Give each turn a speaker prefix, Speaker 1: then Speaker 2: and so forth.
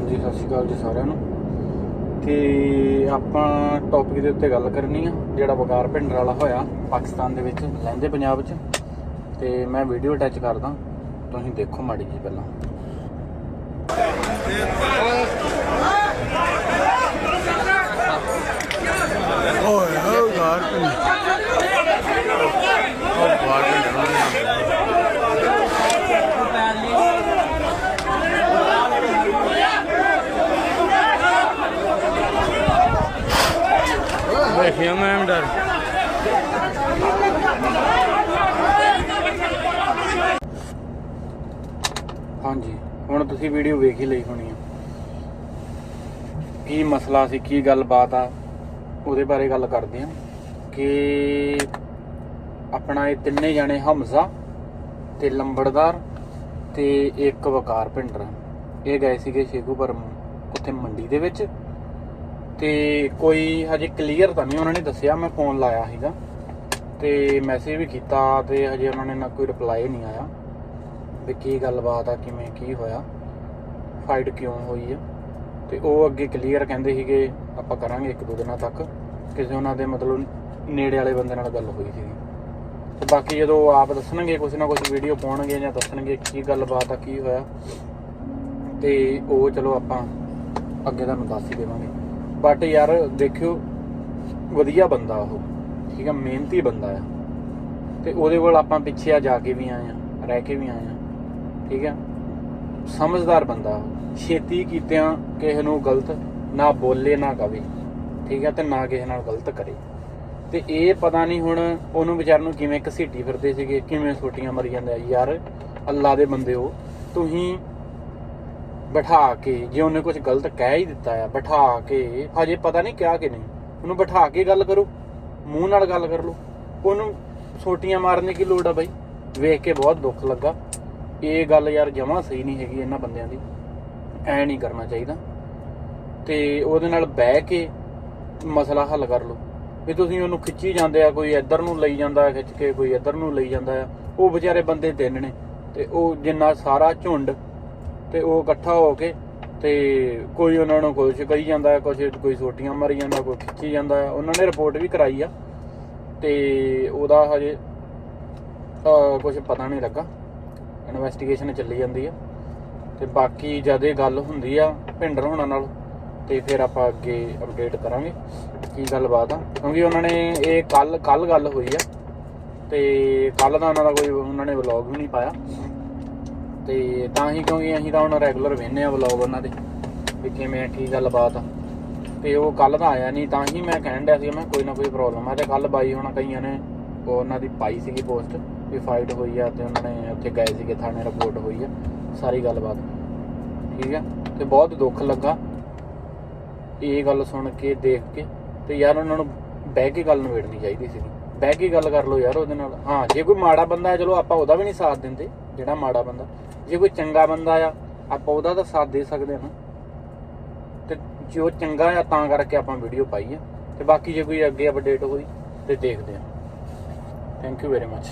Speaker 1: ਹਾਂਜੀ, ਸਤਿ ਸ਼੍ਰੀ ਅਕਾਲ ਜੀ ਸਾਰਿਆਂ ਨੂੰ। ਤੇ ਆਪਾਂ ਟੌਪਿਕ ਦੇ ਉੱਤੇ ਗੱਲ ਕਰਨੀ ਆ, ਜਿਹੜਾ ਵਕਾਰ ਭਿੰਡਰ ਵਾਲਾ ਹੋਇਆ ਪਾਕਿਸਤਾਨ ਦੇ ਵਿੱਚ, ਲਹਿੰਦੇ ਪੰਜਾਬ 'ਚ। ਤੇ ਮੈਂ ਵੀਡੀਓ ਅਟੈਚ ਕਰਦਾ, ਤੁਸੀਂ ਦੇਖੋ ਮਾੜੀ ਜੀ ਪਹਿਲਾਂ ਓਏ ਹੋ ਵਕਾਰ ਭਿੰਡਰ ਉਹ ਵਕਾਰ ਭਿੰਡਰ ਦੇਖਿਓ ਮੈਂ ਹਾਂਜੀ, ਹੁਣ ਤੁਸੀਂ ਵੀਡੀਓ ਵੇਖ ਹੀ ਲਈ ਹੋਣੀ ਹੈ ਕੀ ਮਸਲਾ ਸੀ, ਕੀ ਗੱਲਬਾਤ ਆ, ਉਹਦੇ ਬਾਰੇ ਗੱਲ ਕਰਦੇ ਆ। ਕਿ ਆਪਣਾ ਇਹ ਤਿੰਨੇ ਜਾਣੇ ਹਮਜ਼ਾ ਤੇ ਲੰਬੜਦਾਰ ਤੇ ਇੱਕ ਵਕਾਰ ਭਿੰਡਰ ਇਹ ਗਏ ਸੀਗੇ ਸ਼ੇਖੂ ਸ਼ੇਖੂਪੁਰ ਉੱਥੇ ਮੰਡੀ ਦੇ ਵਿੱਚ। ਤੇ ਕੋਈ ਹਜੇ ਕਲੀਅਰ ਤਾਂ ਨਹੀਂ ਉਹਨਾਂ ਨੇ ਦੱਸਿਆ, ਮੈਂ ਫੋਨ ਲਾਇਆ ਸੀਗਾ ਤੇ ਮੈਸੇਜ ਵੀ ਕੀਤਾ ਤੇ ਹਜੇ ਉਹਨਾਂ ਨੇ ਨਾ ਕੋਈ ਰਿਪਲਾਈ ਨਹੀਂ ਆਇਆ ਵੀ ਕੀ ਗੱਲਬਾਤ ਆ, ਕਿਵੇਂ, ਕੀ ਹੋਇਆ ਫਾਈਟ ਕਿਉਂ ਹੋਈ ਆ? ਤੇ ਉਹ ਅੱਗੇ ਕਲੀਅਰ ਕਹਿੰਦੇ ਸੀਗੇ, ਆਪਾਂ ਕਰਾਂਗੇ ਇੱਕ ਦੋ ਦਿਨਾਂ ਤੱਕ। ਕਿਸੇ ਉਹਨਾਂ ਦੇ ਮਤਲਬ ਨੇੜੇ ਵਾਲੇ ਬੰਦੇ ਨਾਲ ਗੱਲ ਹੋਈ ਸੀਗੀ। ਤੇ ਬਾਕੀ ਜਦੋਂ ਆਪ ਦੱਸਣਗੇ ਕੁਝ ਨਾ ਕੁਝ ਵੀਡੀਓ ਪਾਉਣਗੇ ਜਾਂ ਦੱਸਣਗੇ ਕੀ ਗੱਲਬਾਤ ਆ, ਕੀ ਹੋਇਆ। ਤੇ ਉਹ ਚਲੋ ਆਪਾਂ ਅੱਗੇ ਤੁਹਾਨੂੰ ਦੱਸ ਹੀ ਦੇਵਾਂਗੇ। ਬਟ ਯਾਰ, ਦੇਖਿਓ, ਵਧੀਆ ਬੰਦਾ ਉਹ। ਠੀਕ ਹੈ, ਮਿਹਨਤੀ ਬੰਦਾ ਆ ਤੇ ਉਹਦੇ ਕੋਲ ਆਪਾਂ ਪਿੱਛੇ ਆ ਜਾ ਕੇ ਵੀ ਆਏ ਆ ਰਹਿ ਕੇ ਵੀ ਆਏ ਆ ਠੀਕ ਹੈ, ਸਮਝਦਾਰ ਬੰਦਾ ਛੇਤੀ ਕੀਤਿਆਂ ਕਿਸੇ ਨੂੰ ਗਲਤ ਨਾ ਬੋਲੇ, ਨਾ ਕਵੇ। ਠੀਕ ਆ ਤੇ ਨਾ ਕਿਸੇ ਨਾਲ ਗਲਤ ਕਰੇ। ਤੇ ਇਹ ਪਤਾ ਨਹੀਂ ਹੁਣ ਉਹਨੂੰ ਵਿਚਾਰ ਨੂੰ ਕਿਵੇਂ ਘਸੀਟੀ ਫਿਰਦੇ ਸੀਗੇ, ਕਿਵੇਂ ਛੋਟੀਆਂ ਮਰੀ ਜਾਂਦੇ ਆ। ਯਾਰ, ਅੱਲਾ ਦੇ ਬੰਦੇ ਹੋ ਤੁਸੀਂ ਬਿਠਾ ਕੇ, ਜੇ ਉਹਨੇ ਕੁਝ ਗਲਤ ਕਹਿ ਹੀ ਦਿੱਤਾ ਆ, ਬਿਠਾ ਕੇ, ਹਜੇ ਪਤਾ ਨਹੀਂ ਕਿਹਾ ਕਿ ਨਹੀਂ। ਉਹਨੂੰ ਬਿਠਾ ਕੇ ਗੱਲ ਕਰੋ, ਮੂੰਹ ਨਾਲ ਗੱਲ ਕਰ ਲਓ। ਉਹਨੂੰ ਛੋਟੀਆਂ ਮਾਰਨੇ ਕੀ ਲੋੜ ਆ ਬਾਈ? ਵੇਖ ਕੇ ਬਹੁਤ ਦੁੱਖ ਲੱਗਾ। ਇਹ ਗੱਲ ਯਾਰ ਜਮਾਂ ਸਹੀ ਨਹੀਂ ਹੈਗੀ ਇਹਨਾਂ ਬੰਦਿਆਂ ਦੀ। ਐ ਨਹੀਂ ਕਰਨਾ ਚਾਹੀਦਾ। ਤੇ ਉਹਦੇ ਨਾਲ ਬਹਿ ਕੇ ਮਸਲਾ ਹੱਲ ਕਰ ਲਓ। ਵੀ ਤੁਸੀਂ ਉਹਨੂੰ ਖਿੱਚੀ ਜਾਂਦੇ ਆ, ਕੋਈ ਇੱਧਰ ਨੂੰ ਲਈ ਜਾਂਦਾ, ਖਿੱਚ ਕੇ ਕੋਈ ਇੱਧਰ ਨੂੰ ਲਈ ਜਾਂਦਾ ਆ। ਉਹ ਵਿਚਾਰੇ ਬੰਦੇ ਤਿੰਨ ਨੇ। ਤੇ ਉਹ ਜਿੰਨਾ ਸਾਰਾ ਝੁੰਡ ਤੇ ਉਹ ਇਕੱਠਾ ਹੋ ਕੇ ਤੇ ਕੋਈ ਉਹਨਾਂ ਨੂੰ ਕੁਝ ਕਹੀ ਜਾਂਦਾ ਹੈ ਕੁਝ ਕੋਈ ਸੋਟੀਆਂ ਮਾਰੀ ਜਾਂਦਾ, ਕੋਈ ਖਿੱਚੀ ਜਾਂਦਾ, ਉਹਨਾਂ ਨੇ ਰਿਪੋਰਟ ਵੀ ਕਰਾਈ ਆ। ਤੇ ਉਹਦਾ ਹਜੇ ਕੁਝ ਪਤਾ ਨਹੀਂ ਲੱਗਾ। ਇਨਵੈਸਟੀਗੇਸ਼ਨ ਚੱਲੀ ਜਾਂਦੀ ਆ। ਤੇ ਬਾਕੀ ਜਦ ਇਹ ਗੱਲ ਹੁੰਦੀ ਆ ਭਿੰਡਰ ਹੋਣਾ ਨਾਲ, ਤੇ ਫਿਰ ਆਪਾਂ ਅੱਗੇ ਅਪਡੇਟ ਕਰਾਂਗੇ ਕੀ ਗੱਲਬਾਤ ਆ। ਕਿਉਂਕਿ ਉਹਨਾਂ ਨੇ ਇਹ ਕੱਲ ਕੱਲ ਗੱਲ ਹੋਈ ਆ। ਤੇ ਕੱਲ ਦਾ ਉਹਨਾਂ ਦਾ ਕੋਈ, ਉਹਨਾਂ ਨੇ ਵਲੌਗ ਵੀ ਨਹੀਂ ਪਾਇਆ। ਤੇ ਤਾਂ ਹੀ ਕਿਉਂਕਿ ਅਸੀਂ ਤਾਂ ਹੁਣ ਰੈਗੂਲਰ ਵੇਖਨੇ ਆ ਵਲੌਗ ਉਹਨਾਂ ਦੇ, ਵੀ ਕਿਵੇਂ ਕੀ ਗੱਲਬਾਤ ਆ। ਤੇ ਉਹ ਕੱਲ ਦਾ ਆਇਆ ਨਹੀਂ ਤਾਂ ਹੀ ਮੈਂ ਕਹਿਣ ਡਿਆ ਸੀ ਮੈਂ ਕੋਈ ਨਾ ਕੋਈ ਪ੍ਰੋਬਲਮ ਆ। ਤੇ ਕੱਲ ਬਾਈ ਹੁਣ ਕਈਆਂ ਨੇ ਉਹਨਾਂ ਦੀ ਪਾਈ ਸੀਗੀ ਪੋਸਟ ਵੀ ਫਾਈਟ ਹੋਈ ਆ ਤੇ ਉਹਨਾਂ ਨੇ ਉੱਥੇ ਗਏ ਸੀਗੇ, ਥਾਣੇ ਰਿਪੋਰਟ ਹੋਈ ਆ, ਸਾਰੀ ਗੱਲਬਾਤ। ਠੀਕ ਆ? ਤੇ ਬਹੁਤ ਦੁੱਖ ਲੱਗਾ ਇਹ ਗੱਲ ਸੁਣ ਕੇ, ਦੇਖ ਕੇ। ਤੇ ਯਾਰ ਉਹਨਾਂ ਨੂੰ ਬਹਿ ਕੇ ਗੱਲ ਨਿਬੇੜਨੀ ਚਾਹੀਦੀ ਸੀ ਬਹਿ ਕੇ ਗੱਲ ਕਰ ਲਓ ਯਾਰ ਉਹਦੇ ਨਾਲ। ਹਾਂ, ਜੇ ਕੋਈ ਮਾੜਾ ਬੰਦਾ ਹੈ, ਚਲੋ ਆਪਾਂ ਉਹਦਾ ਵੀ ਨਹੀਂ ਸਾਥ ਦਿੰਦੇ। ਜਿਹੜਾ ਮਾੜਾ ਬੰਦਾ। ਜੇ ਕੋਈ ਚੰਗਾ ਬੰਦਾ ਆ, ਆਪਾਂ ਉਹਦਾ ਤਾਂ ਸਾਥ ਦੇ ਸਕਦੇ ਹਾਂ। ਨਾ ਜੇ ਉਹ ਚੰਗਾ ਆ, ਤਾਂ ਕਰਕੇ ਆਪਾਂ ਵੀਡੀਓ ਪਾਈ ਆ। ਤੇ ਬਾਕੀ ਜੇ ਕੋਈ ਅੱਗੇ ਅਪਡੇਟ ਹੋਈ, ਤੇ ਦੇਖਦੇ ਆ ਥੈਂਕ ਯੂ ਵੈਰੀ ਮੱਚ